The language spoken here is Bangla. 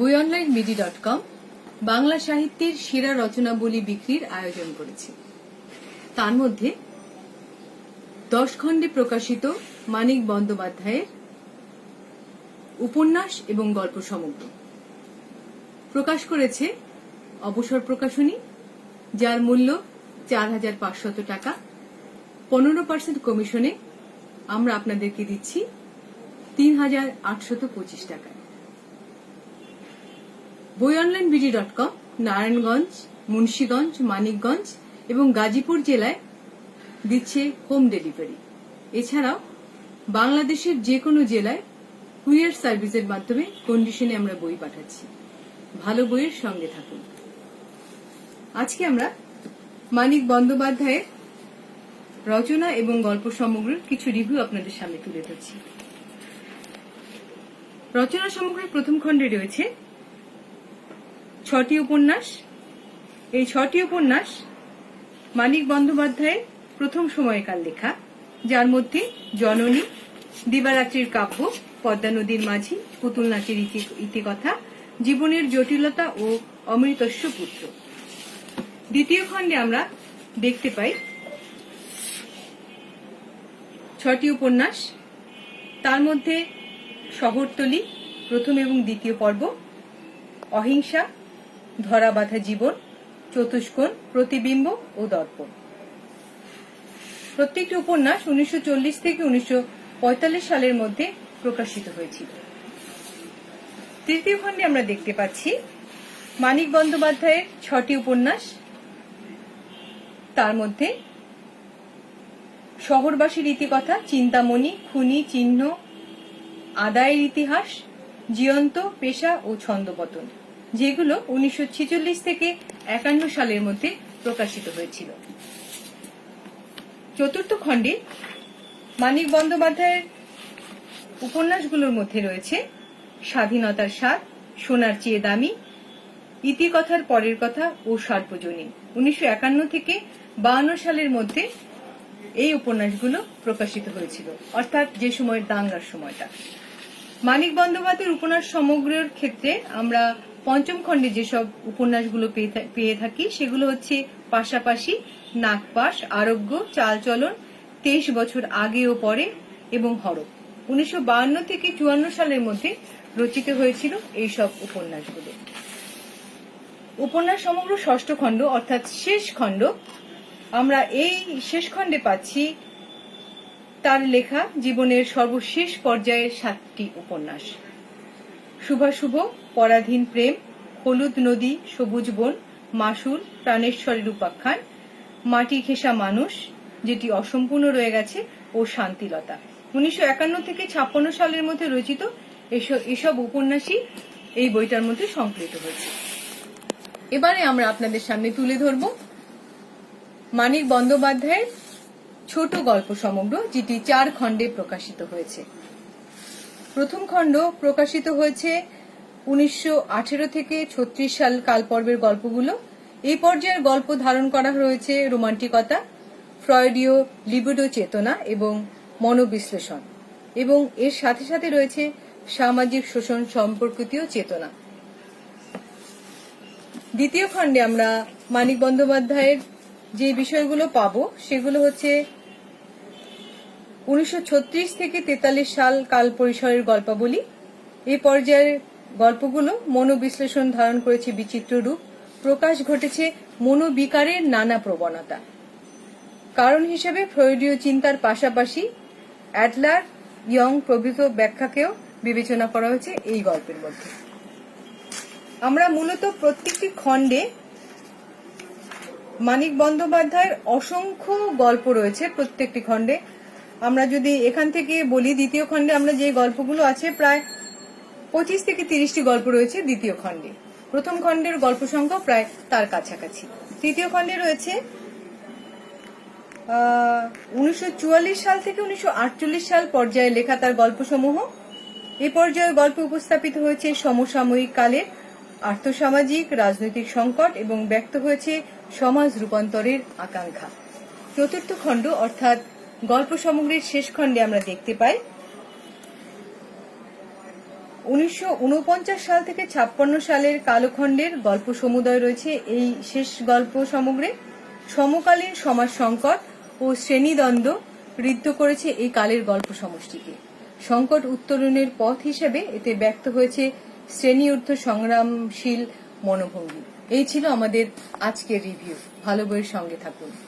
বই online BD dot com Bangla সাহিত্যের সেরা রচনাবলী বিক্রির আয়োজন করেছে। তার মধ্যে দশ খণ্ডে প্রকাশিত মানিক বন্দ্যোপাধ্যায়ের উপন্যাস এবং গল্প সমগ্র। প্রকাশ করেছে অবসর প্রকাশনী, যার মূল্য চার হাজার পাঁচশত টাকা। পনেরো পার্সেন্ট কমিশনে আমরা আপনাদেরকে দিচ্ছি তিন হাজার আটশত পঁচিশ টাকায়। বই online BD dot com Narayanganj, Munshiganj, Manikganj এবং গাজীপুর জেলায় দিচ্ছে হোম ডেলিভারি এছাড়াও বাংলাদেশের যে কোনো জেলায় কুরিয়ার সার্ভিসের মাধ্যমে কন্ডিশনে আমরা বই পাঠাচ্ছি। ভালো বইয়ের সঙ্গে থাকুন। আজকে আমরা মানিক বন্দ্যোপাধ্যায়ের রচনা এবং গল্প সমগ্রের কিছু রিভিউ আপনাদের সামনে তুলে ধরছি। রচনা সমগ্রের প্রথম খণ্ডে রয়েছে ছটি উপন্যাস। এই ছটি উপন্যাস মানিক বন্দ্যোপাধ্যায়ের প্রথম সময়কার লেখা, যার মধ্যে জননী, দিবারাত্রির কাব্য, পদ্মা নদীর মাঝি, পুতুল নাচের ইতি- ইতিকথা, জীবনের জটিলতা ও অমৃতস্য পুত্র। দ্বিতীয় খণ্ডে আমরা দেখতে পাই ছটি উপন্যাস। তার মধ্যে শহরতলি, প্রথম এবং দ্বিতীয় পর্ব, অহিংসা ধরা বাঁধা জীবন, চতুষ্কোণ, প্রতিবিম্ব ও দর্পণ। প্রত্যেকটি উপন্যাস উনিশশো চল্লিশ থেকে উনিশশো পঁয়তাল্লিশ সালের মধ্যে প্রকাশিত হয়েছিল। তৃতীয় খণ্ডে আমরা দেখতে পাচ্ছি মানিক বন্দ্যোপাধ্যায়ের ছটি উপন্যাস। তার মধ্যে শহরবাসীর ইতিকথা চিন্তামণি, খুনি, চিহ্ন, আদায়ের ইতিহাস জীয়ন্ত পেশা ও ছন্দপতন। যেগুলো উনিশশো থেকে একান্ন সালের মধ্যে প্রকাশিত হয়েছিল। চতুর্থ খণ্ডে মানিক বন্দ্যোপাধ্যায়ের উপন্যাসগুলোর মধ্যে রয়েছে, স্বাধীনতার স্বাদ, সোনার চেয়ে দামি, ইতিকথার পরের কথা ও সার্বজনীন। উনিশশো থেকে বাহান্ন সালের মধ্যে এই উপন্যাসগুলো প্রকাশিত হয়েছিল, অর্থাৎ যে সময়ের দাঙ্গার সময়টা। মানিক বন্দ্যোপাধ্যায়ের উপন্যাস সমগ্রের ক্ষেত্রে আমরা পঞ্চম খণ্ডে যেসব উপন্যাসগুলো পেয়ে থাকি, সেগুলো হচ্ছে পাশাপাশি নাগপাশ, আরোগ্য, চালচলন, তেইশ বছর আগে ও পরে এবং হরফ উনিশশো থেকে চুয়ান্ন সালের মধ্যে রচিত হয়েছিল এইসব উপন্যাসগুলো। উপন্যাস সমগ্র ষষ্ঠ খণ্ড, অর্থাৎ শেষ খণ্ড, আমরা এই শেষ খণ্ডে পাচ্ছি তার লেখা জীবনের সর্বশেষ পর্যায়ের সাতটি উপন্যাস। শুভাশুভ, পরাধীন প্রেম, হলুদ নদী, সবুজ বন, মাসুল প্রাণেশ্বরের উপাখ্যান মাটি ঘেঁষা মানুষ, যেটি অসম্পূর্ণ রয়ে গেছে, ও শান্তিলতা। উনিশশো একান্ন থেকে ছাপ্পান্ন সালের মধ্যে রচিত এসব উপন্যাসই এই বইটার মধ্যে সংকলিত হয়েছে। এবারে আমরা আপনাদের সামনে তুলে ধরব মানিক বন্দ্যোপাধ্যায়ের ছোট গল্প সমগ্র, যেটি চার খণ্ডে প্রকাশিত হয়েছে। প্রথম খণ্ড প্রকাশিত হয়েছে উনিশশো আঠেরো থেকে ছত্রিশ সাল কালপর্বের গল্পগুলো। এই পর্যায়ের গল্প ধারণ করা হয়েছে রোমান্টিকতা, ফ্রয়েডীয় লিবিডো চেতনা এবং মনোবিশ্লেষণ। এবং এর সাথে সাথে রয়েছে সামাজিক শোষণ সম্পর্কিত চেতনা। দ্বিতীয় খণ্ডে আমরা মানিক বন্দ্যোপাধ্যায়ের যে বিষয়গুলো পাব, সেগুলো হচ্ছে উনিশশো ছত্রিশ থেকে তেতাল্লিশ সাল কাল পরিসরের গল্পাবলী। এই পর্যায়ের গল্পগুলো মনোবিশ্লেষণ ধারণ করেছে বিচিত্র রূপ। প্রকাশ ঘটেছে মনোবিকারের নানা প্রবণতা। কারণ হিসেবে ফ্রয়েডীয় চিন্তার পাশাপাশি অ্যাডলার ইয়ং প্রভৃত ব্যাখ্যাকেও বিবেচনা করা হয়েছে এই গল্পের মধ্যে। আমরা মূলত প্রত্যেকটি খণ্ডে মানিক বন্দ্যোপাধ্যায়ের অসংখ্য গল্প রয়েছে প্রত্যেকটি খণ্ডে। আমরা যদি এখান থেকে বলি দ্বিতীয় খণ্ডে, আমরা যে গল্পগুলো আছে, প্রায় পঁচিশ থেকে তিরিশটি গল্প রয়েছে দ্বিতীয় খণ্ডে। প্রথম খণ্ডের গল্প সংখ্যা প্রায় তার কাছাকাছি। তৃতীয় খণ্ডে রয়েছে উনিশশো সাল থেকে উনিশশো আটচল্লিশ সাল পর্যায়ে লেখা তার গল্পসমূহ। এ পর্যায়ে গল্প উপস্থাপিত হয়েছে সমসাময়িক কালের আর্থসামাজিক, রাজনৈতিক সংকট এবং ব্যক্ত হয়েছে সমাজ রূপান্তরের আকাঙ্ক্ষা। চতুর্থ খণ্ড, অর্থাৎ গল্প সমগ্রের শেষ খণ্ডে আমরা দেখতে পাই। উনিশশো উনপঞ্চাশ সাল থেকে ছাপ্পান্ন সালের কালখণ্ডের গল্প সমুদয় রয়েছে এই শেষ গল্প সমগ্রে। সমকালীন সমাজ সংকট ও শ্রেণীদ্বন্দ্ব ঋদ্ধ করেছে এই কালের গল্প সমষ্টিকে। সংকট উত্তরণের পথ হিসেবে এতে ব্যক্ত হয়েছে শ্রেণি ঊর্ধ্ব সংগ্রামশীল মনোভঙ্গি। এই ছিল আমাদের আজকের রিভিউ। ভালো বইয়ের সঙ্গে থাকুন।